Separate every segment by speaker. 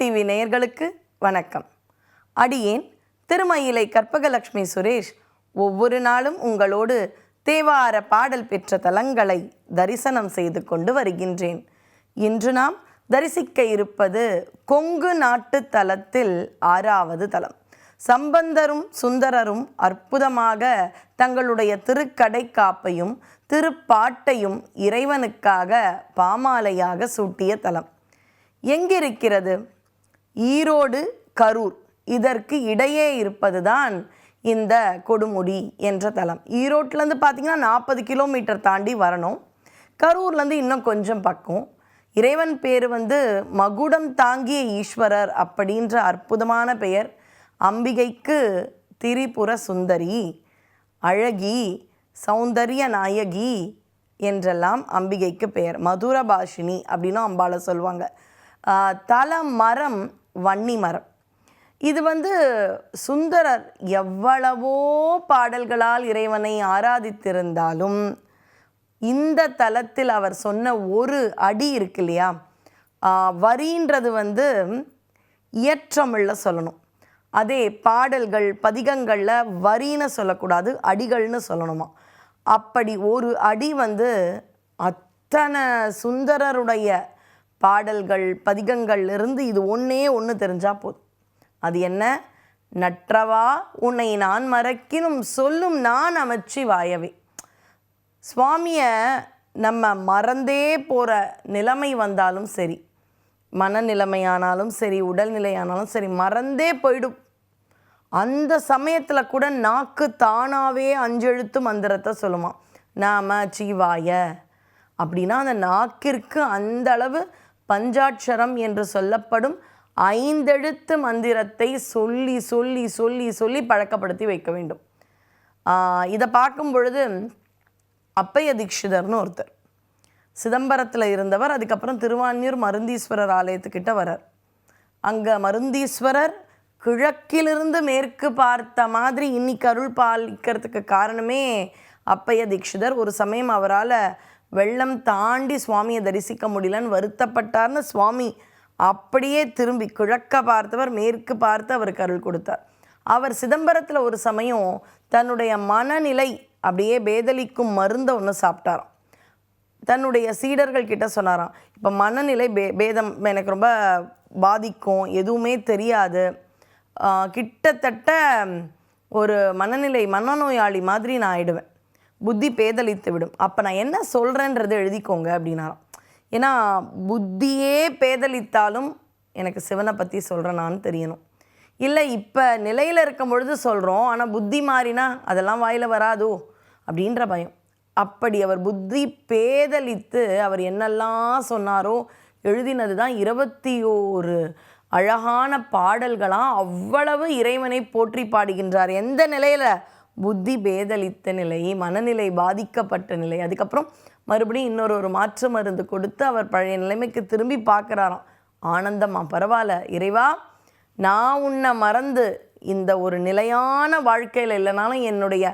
Speaker 1: TV நேயர்களுக்கு வணக்கம். அடியேன் திருமயிலை கற்பகலட்சுமி சுரேஷ் ஒவ்வொரு நாளும் உங்களோடு தேவார பாடல் பெற்ற தலங்களை தரிசனம் செய்து கொண்டு வருகின்றேன். இன்று நாம் தரிசிக்க இருப்பது கொங்கு நாட்டு தலத்தில் ஆறாவது தலம். சம்பந்தரும் சுந்தரரும் அற்புதமாக தங்களுடைய திருக்கடை காப்பையும் திருப்பாட்டையும் இறைவனுக்காக பாமாலையாக சூட்டிய தலம். எங்கிருக்கிறது? ஈரோடு கரூர். இதற்கு இடையே இருப்பதுதான் இந்த கொடுமுடி என்ற தலம். ஈரோட்லேருந்து பார்த்தீங்கன்னா நாற்பது கிலோமீட்டர் தாண்டி வரணும். கரூர்லேருந்து இன்னும் கொஞ்சம் பக்கம். இறைவன் பேர் வந்து மகுடம் தாங்கிய ஈஸ்வரர் அப்படின்ற அற்புதமான பெயர். அம்பிகைக்கு திரிபுர சுந்தரி அழகி சௌந்தரிய நாயகி என்றெல்லாம் அம்பிகைக்கு பெயர். மதுரபாஷினி அப்படின்னும் அம்பாளை சொல்லுவாங்க. தல மரம் வன்னி மரம் இது வந்து சுந்தரர் எவ்வளவோ பாடல்களால் இறைவனை ஆராதித்திருந்தாலும் இந்த தலத்தில் அவர் சொன்ன ஒரு அடி இருக்கு இல்லையா? வரின்றது வந்து இயற்றமிழில் சொல்லணும். அதே பாடல்கள் பதிகங்களில் வரின்னு சொல்லக்கூடாது அடிகள்னு சொல்லணுமா? அப்படி ஒரு அடி வந்து அத்தனை சுந்தரருடைய பாடல்கள் பதிகங்கள் இருந்து இது ஒன்றே ஒன்று தெரிஞ்சால் போதும். அது என்ன? நற்றவா உன்னை நான் மறக்கினும் சொல்லும் நான் அமைச்சி வாயவே. சுவாமியை நம்ம மறந்தே போகிற நிலைமை வந்தாலும் சரி மனநிலைமையானாலும் சரி உடல்நிலையானாலும் சரி மறந்தே போயிடும். அந்த சமயத்தில் கூட நாக்கு தானாகவே அஞ்செழுத்து மந்திரத்தை சொல்லுமா. நாம சீவாய அப்படின்னா அந்த நாக்கிற்கு அந்த அளவு பஞ்சாட்சரம் என்று சொல்லப்படும் ஐந்தெழுத்து மந்திரத்தை சொல்லி சொல்லி சொல்லி சொல்லி பழக்கப்படுத்தி வைக்க வேண்டும். இதை பார்க்கும் பொழுது அப்பைய தீட்சிதர்னு ஒருத்தர். சிதம்பரத்தில் இருந்தவர் அதுக்கப்புறம் திருவான்மியூர் மருந்தீஸ்வரர் ஆலயத்துக்கிட்ட வரார் அங்கே மருந்தீஸ்வரர் கிழக்கிலிருந்து மேற்கு பார்த்த மாதிரி இன்னைக்கு அருள் பாலிக்கிறதுக்கு காரணமே அப்பைய தீட்சிதர். ஒரு சமயம் அவரால் வெள்ளம் தாண்டி சுவாமியை தரிசிக்க முடியலன்னு வருத்தப்பட்டார்னு சுவாமி அப்படியே திரும்பி கிழக்க பார்த்தவர் மேற்கு பார்த்து அவருக்கு அருள் கொடுத்தார். அவர் சிதம்பரத்தில் ஒரு சமயம் தன்னுடைய மனநிலை அப்படியே பேதலிக்கும் மருந்தை ஒன்று சாப்பிட்டாராம். தன்னுடைய சீடர்கள் கிட்ட சொன்னாராம் இப்போ மனநிலை பே பேதம் எனக்கு ரொம்ப பாதிக்கும் எதுவுமே தெரியாது. கிட்டத்தட்ட ஒரு மனநிலை மனநோயாளி மாதிரி நான் ஆயிடுவேன். புத்தி பேதலித்து விடும் அப்போ நான் என்ன சொல்கிறேன்றது எழுதிக்கோங்க அப்படின்னாராம் ஏன்னா புத்தியே பேதலித்தாலும் எனக்கு சிவனை பற்றி சொல்கிறேனான்னு தெரியணும். இல்லை இப்போ நிலையில் இருக்கும் பொழுது சொல்கிறோம் ஆனால் புத்தி மாறினா அதெல்லாம் வாயில் வராதோ அப்படின்ற பயம். அப்படி அவர் புத்தி பேதலித்து அவர் என்னெல்லாம் சொன்னாரோ எழுதினது தான் இருபத்தி ஓரு அழகான பாடல்களாக அவ்வளவு இறைவனை போற்றி பாடுகின்றார். எந்த நிலையில் புத்தி பேதலித்த நிலை மனநிலை பாதிக்கப்பட்ட நிலை அதுக்கப்புறம் மறுபடியும் இன்னொரு ஒரு மாற்று மருந்து கொடுத்து அவர் பழைய நிலைமைக்கு திரும்பி பார்க்குறாராம். ஆனந்தமா பரவாயில்ல. இறைவா நான் உன்னை மறந்து இந்த ஒரு நிலையான வாழ்க்கையில் இல்லைனாலும் என்னுடைய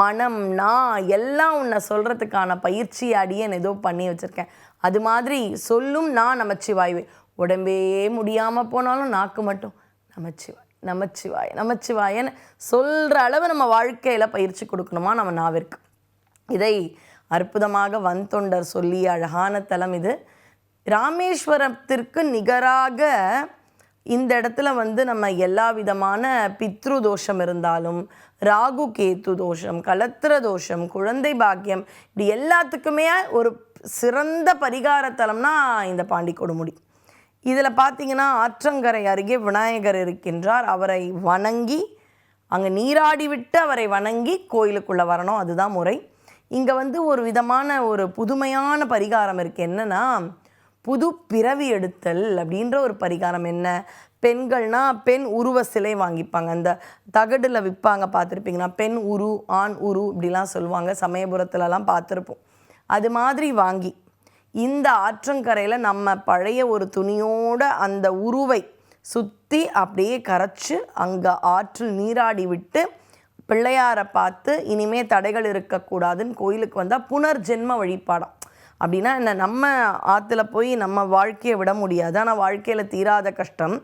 Speaker 1: மனம் நான் எல்லாம் உன்னை சொல்கிறதுக்கான பயிற்சி அடியன் ஏதோ பண்ணி வச்சுருக்கேன். அது மாதிரி சொல்லும் நான் நமச்சிவாய்வே உடம்பே முடியாமல் போனாலும் நாக்கு மட்டும் நமச்சிவாய். நமச்சிவாய நமச்சிவாயன்னு சொல்கிற அளவு நம்ம வாழ்க்கையில் பயிற்சி கொடுக்கணுமா நம்ம நாவிற்கு. இதை அற்புதமாக வந்தொண்டர் சொல்லிய அழகான தலம் இது. ராமேஸ்வரத்திற்கு நிகராக இந்த இடத்துல வந்து நம்ம எல்லா விதமான பித்ரு தோஷம் இருந்தாலும் ராகு கேத்து தோஷம் கலத்திர தோஷம் குழந்தை பாக்கியம் இப்படி எல்லாத்துக்குமே ஒரு சிறந்த பரிகார தலம்னா இந்த பாண்டி கொடுமுடி இதில் பார்த்தீங்கன்னா ஆற்றங்கரை அருகே விநாயகர் இருக்கின்றார். அவரை வணங்கி அங்கே நீராடி விட்டு அவரை வணங்கி கோயிலுக்குள்ளே வரணும். அதுதான் முறை. இங்கே வந்து ஒரு விதமான ஒரு புதுமையான பரிகாரம் இருக்குது என்னென்னா புது பிறவி எடுத்தல் அப்படின்ற ஒரு பரிகாரம் என்ன? பெண்கள்னா பெண் உருவ சிலை வாங்கிப்பாங்க. அந்த தகடில் விற்பாங்க பார்த்துருப்பீங்கன்னா பெண் உரு ஆண் உரு இப்படிலாம் சொல்லுவாங்க. சமயபுரத்துலலாம் பார்த்துருப்போம். அது மாதிரி வாங்கி இந்த ஆற்றங்கரையில் நம்ம பழைய ஒரு துணியோட அந்த உருவை சுற்றி அப்படியே கரைச்சி அங்கே ஆற்றில் நீராடி விட்டு பிள்ளையாரை பார்த்து இனிமே தடைகள் இருக்கக்கூடாதுன்னு கோயிலுக்கு வந்தால் புனர்ஜென்ம வழிபாடம். அப்படின்னா என்ன? நம்ம ஆற்றுல போய் நம்ம வாழ்க்கையை விட முடியாது. ஆனால் வாழ்க்கையில் தீராத கஷ்டம்.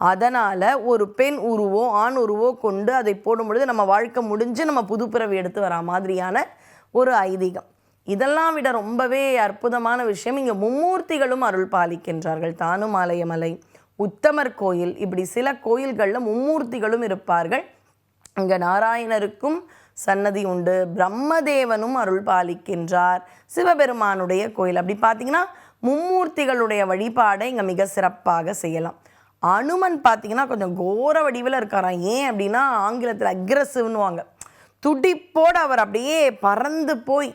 Speaker 1: அதனால் ஒரு பெண் உருவோ ஆண் உருவோ கொண்டு அதை போடும் பொழுது நம்ம வாழ்க்கை முடிஞ்சு நம்ம புதுப்பிறவி எடுத்து வரா மாதிரியான ஒரு ஐதீகம். இதெல்லாம் விட ரொம்பவே அற்புதமான விஷயம். இங்கே மும்மூர்த்திகளும் அருள் பாலிக்கின்றார்கள். தானுமாலயமலை உத்தமர் கோயில் இப்படி சில கோயில்களில் மும்மூர்த்திகளும் இருப்பார்கள். இங்கே நாராயணருக்கும் சன்னதி உண்டு. பிரம்மதேவனும் அருள் பாலிக்கின்றார். சிவபெருமானுடைய கோயில். அப்படி பார்த்தீங்கன்னா மும்மூர்த்திகளுடைய வழிபாடை இங்கே மிக சிறப்பாக செய்யலாம். அனுமன் பார்த்தீங்கன்னா கொஞ்சம் கோர வடிவில் இருக்காராம். ஏன் அப்படின்னா ஆங்கிலத்தில் அக்ரஸிவ்னுவாங்க துடிப்போடு அவர் அப்படியே பறந்து போய்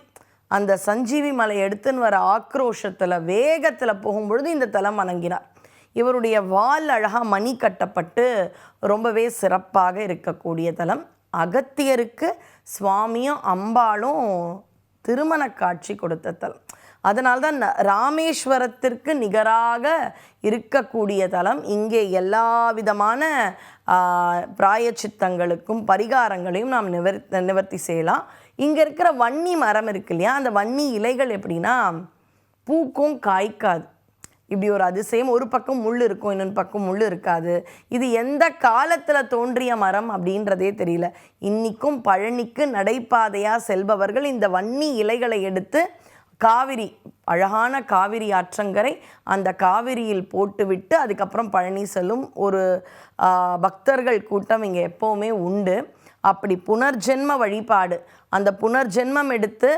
Speaker 1: அந்த சஞ்சீவி மலை எடுத்துன்னு வர ஆக்ரோஷத்தில் வேகத்தில் போகும்பொழுது இந்த தலம் வணங்கினார். இவருடைய வால் அழகாக மணி கட்டப்பட்டு ரொம்பவே சிறப்பாக இருக்கக்கூடிய தலம். அகத்தியருக்கு சுவாமியும் அம்பாளும் திருமண காட்சி கொடுத்த தலம். அதனால்தான் ந- ராமேஸ்வரத்திற்கு நிகராக இருக்கக்கூடிய தலம். இங்கே எல்லா விதமான பிராயச்சித்தங்களுக்கும் பரிகாரங்களையும் நாம் நிவர் நிவர்த்தி செய்யலாம். இங்கே இருக்கிற வன்னி மரம் இருக்கு இல்லையா? அந்த வன்னி இலைகள் எப்படின்னா பூக்கும் காய்க்காது. இப்படி ஒரு அதிசயம். ஒரு பக்கம் முள் இருக்கும் இன்னொரு பக்கம் முள் இருக்காது. இது எந்த காலத்தில் தோன்றிய மரம் அப்படின்றதே தெரியல. இன்றைக்கும் பழனிக்கு நடைபாதையாக செல்பவர்கள் இந்த வன்னி இலைகளை எடுத்து காவிரி அழகான காவிரி ஆற்றங்கரை அந்த காவிரியில் போட்டுவிட்டு அதுக்கப்புறம் பழனி செல்லும் ஒரு பக்தர்கள் கூட்டம் இங்கே எப்போவுமே உண்டு. அப்படி புனர்ஜென்ம வழிபாடு அந்த புனர்ஜென்மம் எடுத்து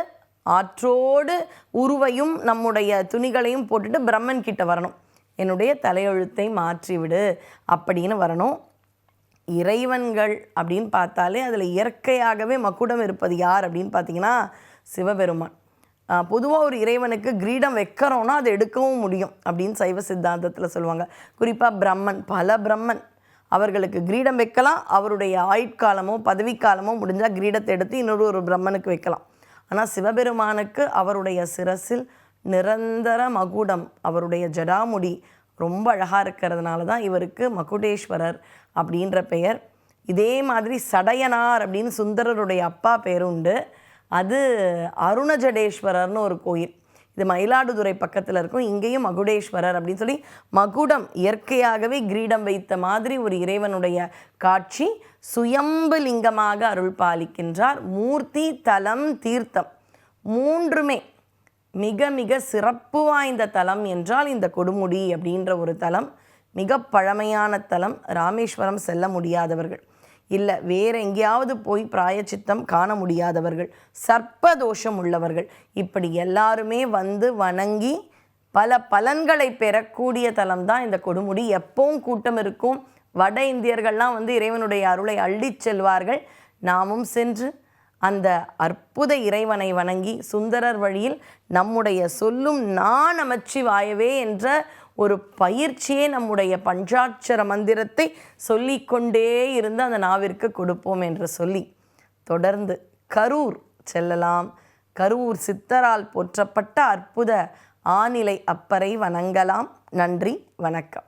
Speaker 1: ஆற்றோடு உருவையும் நம்முடைய துணிகளையும் போட்டுட்டு பிரம்மன் கிட்ட வரணும். என்னுடைய தலையெழுத்தை மாற்றிவிடு அப்படின்னு வரணும். இறைவன்கள் அப்படின்னு பார்த்தாலே அதில் இயற்கையாகவே மக்குடம் இருப்பது யார் அப்படின்னு பார்த்தீங்கன்னா சிவபெருமான். பொதுவாக ஒரு இறைவனுக்கு கிரீடம் வைக்கிறோன்னா அதை எடுக்கவும் முடியும் அப்படின்னு சைவ சித்தாந்தத்தில் சொல்லுவாங்க. குறிப்பாக பிரம்மன் பல பிரம்மன். அவர்களுக்கு கிரீடம் வைக்கலாம் அவருடைய ஆயுட்காலமோ பதவிக்காலமோ முடிஞ்சால் கிரீடத்தை எடுத்து இன்னொரு ஒரு பிரம்மனுக்கு வைக்கலாம். ஆனால் சிவபெருமானுக்கு அவருடைய சிரசில் நிரந்தர மகுடம் அவருடைய ஜடாமுடி ரொம்ப அழகாக இருக்கிறதுனால தான் இவருக்கு மகுடேஸ்வரர் அப்படின்ற பெயர். இதே மாதிரி சடையனார் அப்படின்னு சுந்தரருடைய அப்பா பேருண்டு உண்டு. அது அருணஜடேஸ்வரர்னு ஒரு கோயில். இது மயிலாடுதுறை பக்கத்தில் இருக்கும். இங்கேயும் மகுடேஸ்வரர் அப்படின்னு சொல்லி மகுடம் இயற்கையாகவே கிரீடம் வைத்த மாதிரி ஒரு இறைவனுடைய காட்சி சுயம்பு லிங்கமாக அருள் பாலிக்கின்றார். மூர்த்தி தலம் தீர்த்தம் மூன்றுமே மிக மிக சிறப்பு வாய்ந்த தலம் என்றால் இந்த கொடுமுடி அப்படின்ற ஒரு தலம். மிக பழமையான தலம். ராமேஸ்வரம் செல்ல முடியாதவர்கள். இல்லை வேற எங்கேயாவது போய் பிராயச்சித்தம் காண முடியாதவர்கள் சர்ப்பதோஷம் உள்ளவர்கள் இப்படி எல்லாருமே வந்து வணங்கி பல பலன்களை பெறக்கூடிய தலம் தான் இந்த கொடுமுடி. எப்பவும் கூட்டம் இருக்கும். வட இந்தியர்கள்லாம் வந்து இறைவனுடைய அருளை அள்ளிச் செல்வார்கள். நாமும் சென்று அந்த அற்புத இறைவனை வணங்கி சுந்தரர் வழியில் நம்முடைய சொல்லும் நான் அமைச்சி வாயவே என்ற ஒரு பயிற்சியே நம்முடைய பஞ்சாட்சர மந்திரத்தை சொல்லிக்கொண்டே இருந்து அந்த நாவிற்கு கொடுப்போம் என்று சொல்லி தொடர்ந்து கரூர் செல்லலாம். கரூர் சித்தரால் போற்றப்பட்ட அற்புத ஆநிலை அப்பரை வணங்கலாம். நன்றி வணக்கம்.